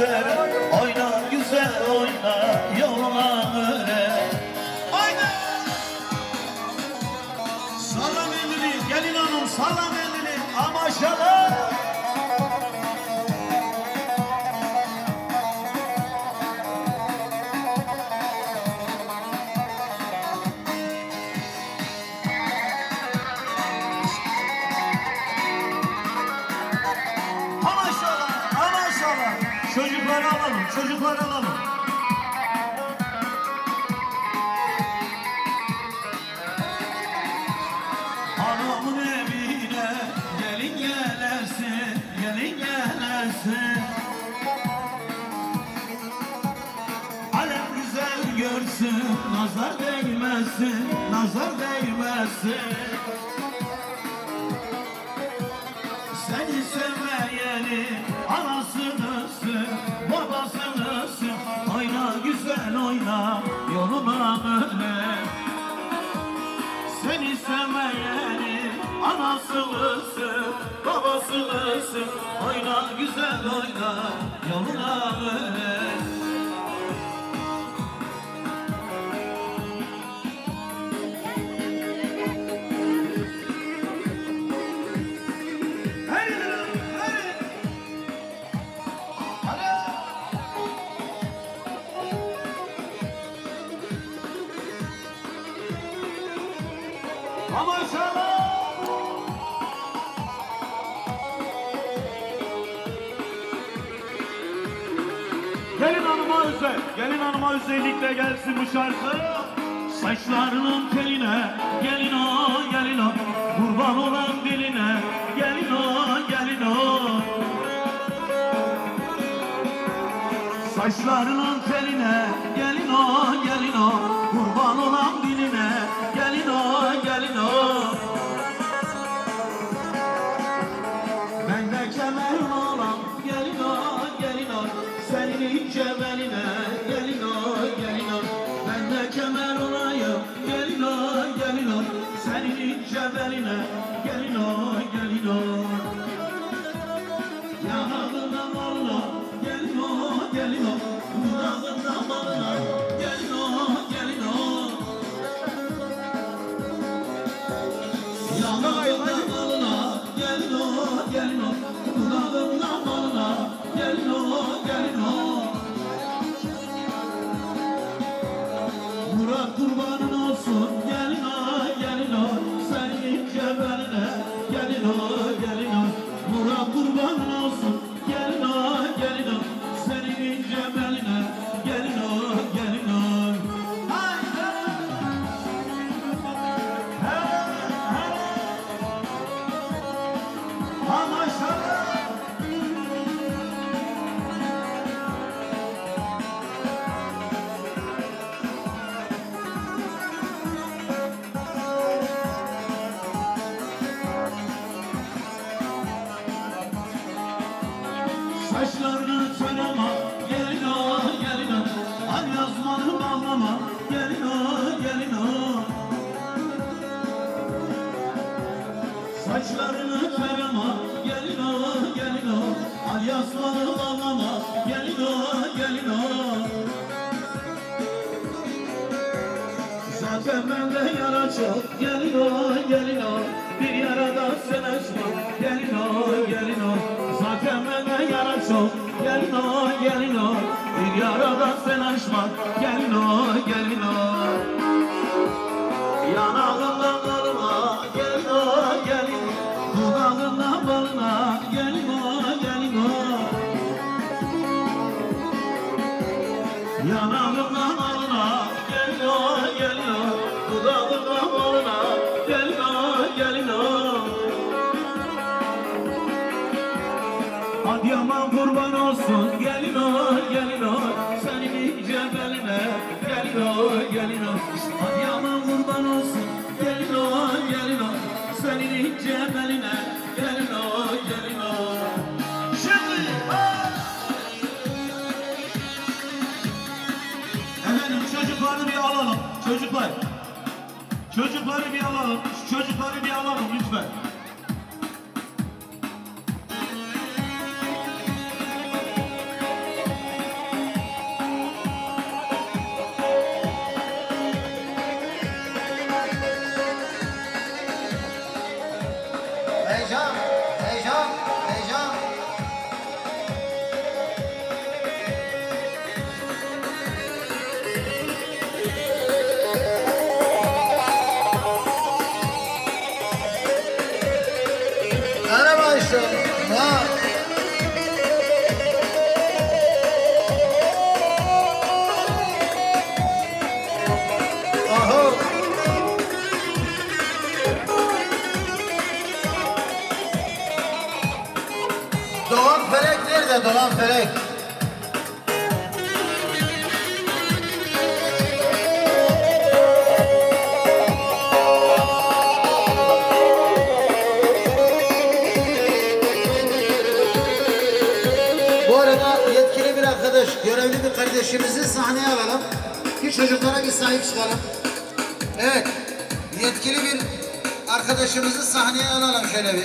sere. Oyna güzel oyna, yoluna böyle. Oyna! Sallam elini, gelin hanım sallam elini, amaşalar. Alalım. Anamın gelin gelesin, gelin gelesin. Alem güzel görsün, nazar değmesin, nazar değmesin. Sevmeyeni anasınısın, babasınısın. Oyna güzel oyna, yoluna öyle. Seni sevmeyeni anasılısın, babasılısın Oyna güzel oyna, yoluna öyle gelsin bu şarkı. Saçlarının teline, gelin o, gelin o. Kurban olan diline, gelin o, gelin o. Saçlarının teline, gelin o, gelin o. Kurban olan diline, gelin o, gelin o. Ben de kemer olan gelin o gelin o Senin ince beline kemer olayım gelin o gelin o. Senin ince beline. Gelin o gelin o. Yanağından malına gelin o gelin o. Dudağından malına Zaten bende yara çok, gelin o, gelin o. Bir yaradan sen açma, gelin o, gelin o. Zaten bende yara çok, gelin o, gelin o. Bir yaradan sen açma, gelin o, gelin o. Yanağından Adıyaman kurban olsun. Gelin o gelin o Senin ince beline gelin o gelin o Adıyaman kurban olsun. Gelin o gelin o Senin ince beline gelin o gelin o Şimdi! Efendim çocukları bir alalım. Çocuklar. Çocukları bir alalım. Çocukları bir alalım lütfen sahneye alalım. Ki çocuklara bir sahip çıkalım. Evet, yetkili bir arkadaşımızı sahneye alalım şöyle bir.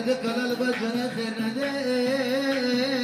दर्द कलल बजन जन दे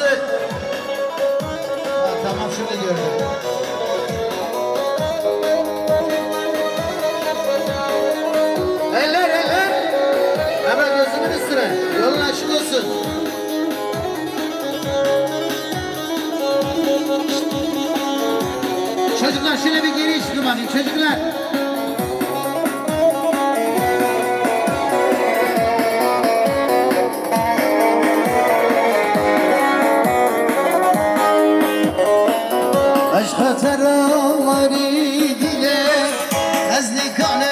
Nasıl? Ha, tamam şunu gördüm. Eller eller. Hemen gözümün üstüne. Yolun açık. Çocuklar şöyle bir geri iç dumanı. Çocuklar. ترى مريدنا حزنك على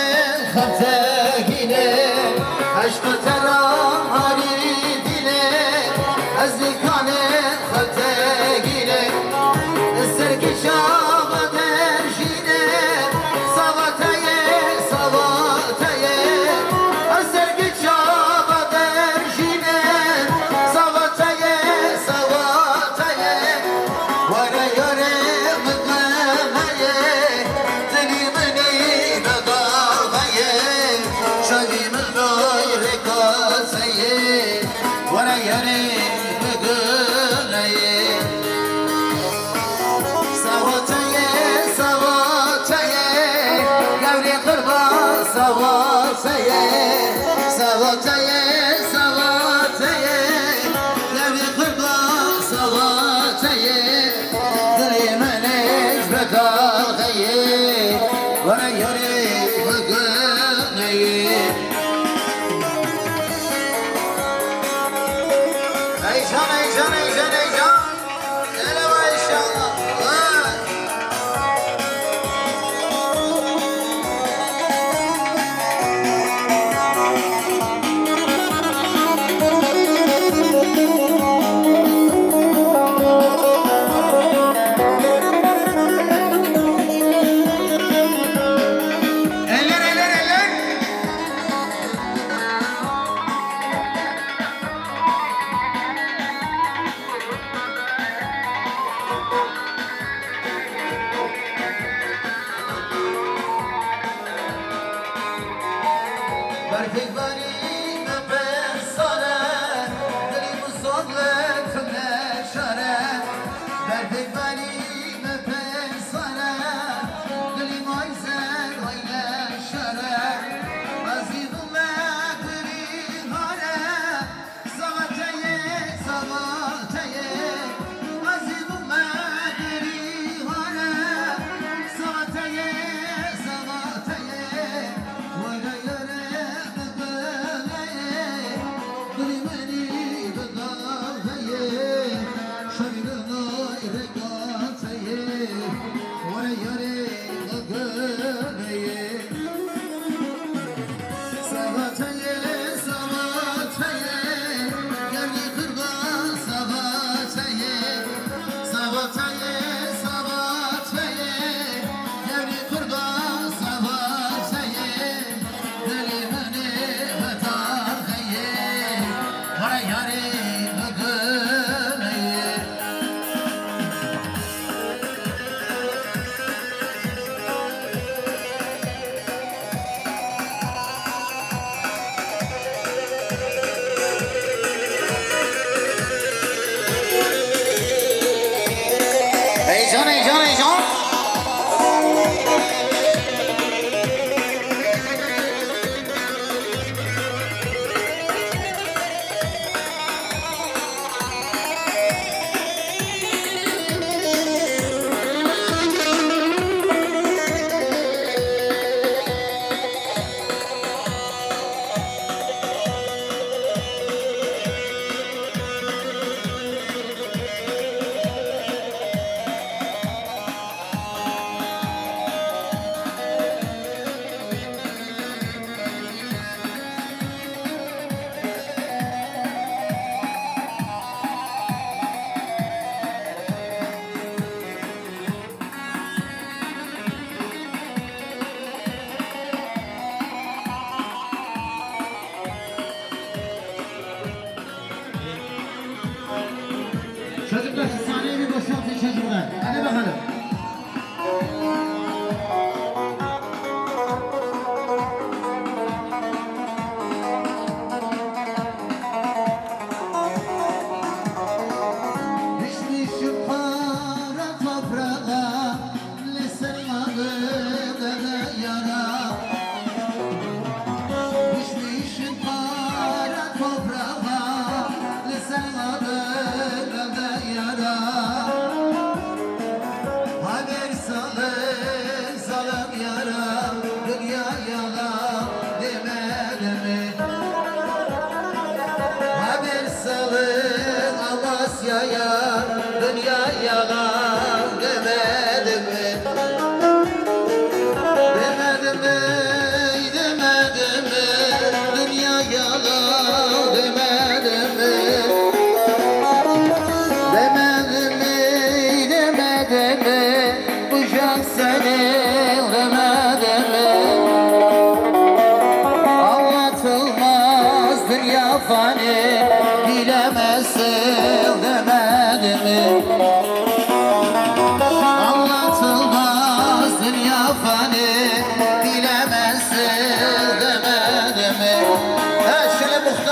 Yeah.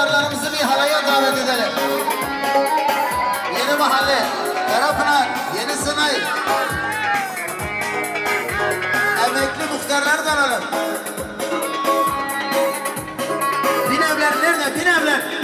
muhtarlarımızı bir halaya davet edelim. Yeni mahalle, Karapınar, Yeni Sınay. Emekli muhtarlar da alalım. Bin evler nerede? Bin evler.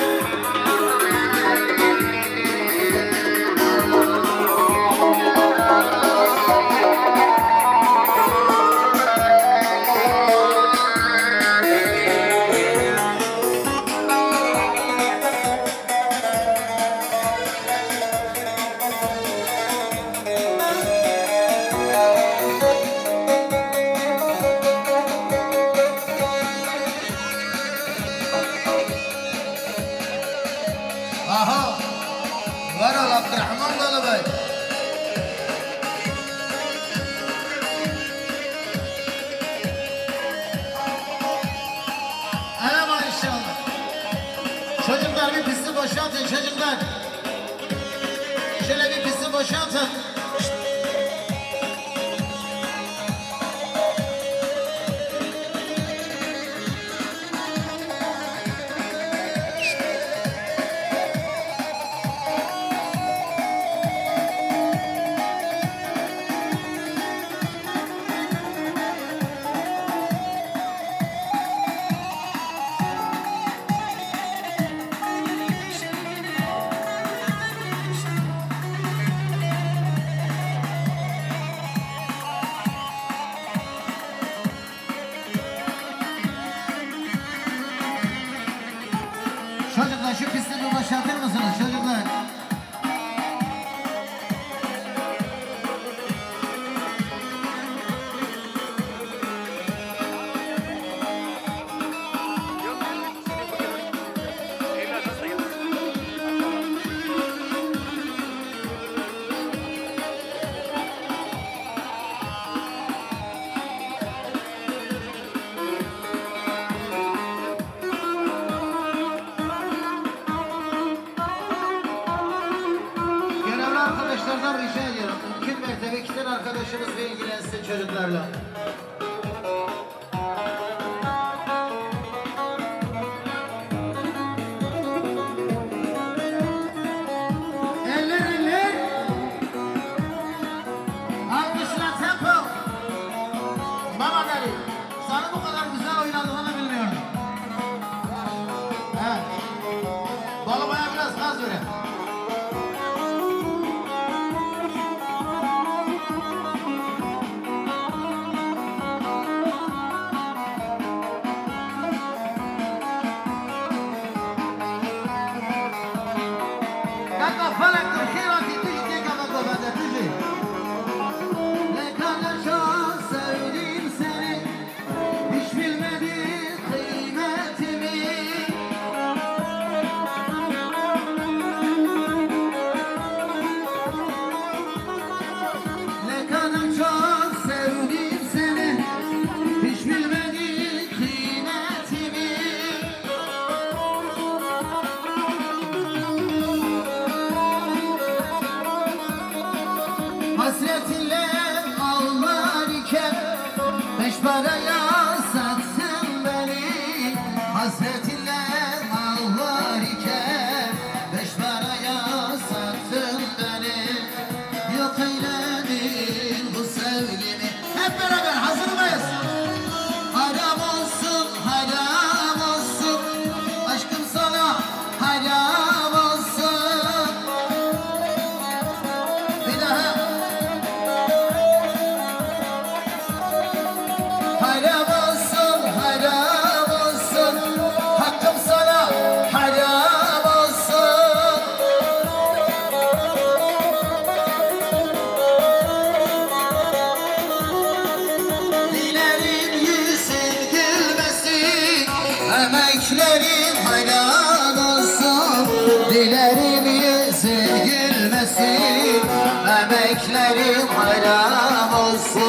Aha. Var ol Abdurrahman Dalıbay. Hele maşallah. Çocuklar bir pisi boşaltın çocuklar. Şöyle bir pisi boşaltın. arkadaşlardan rica ediyorum. Mümkün mertebe iki tane arkadaşınız ilgilensin çocuklarla.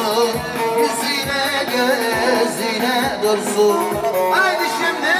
Olsun Yüzüne gözüne dursun. Haydi şimdi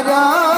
ആരാ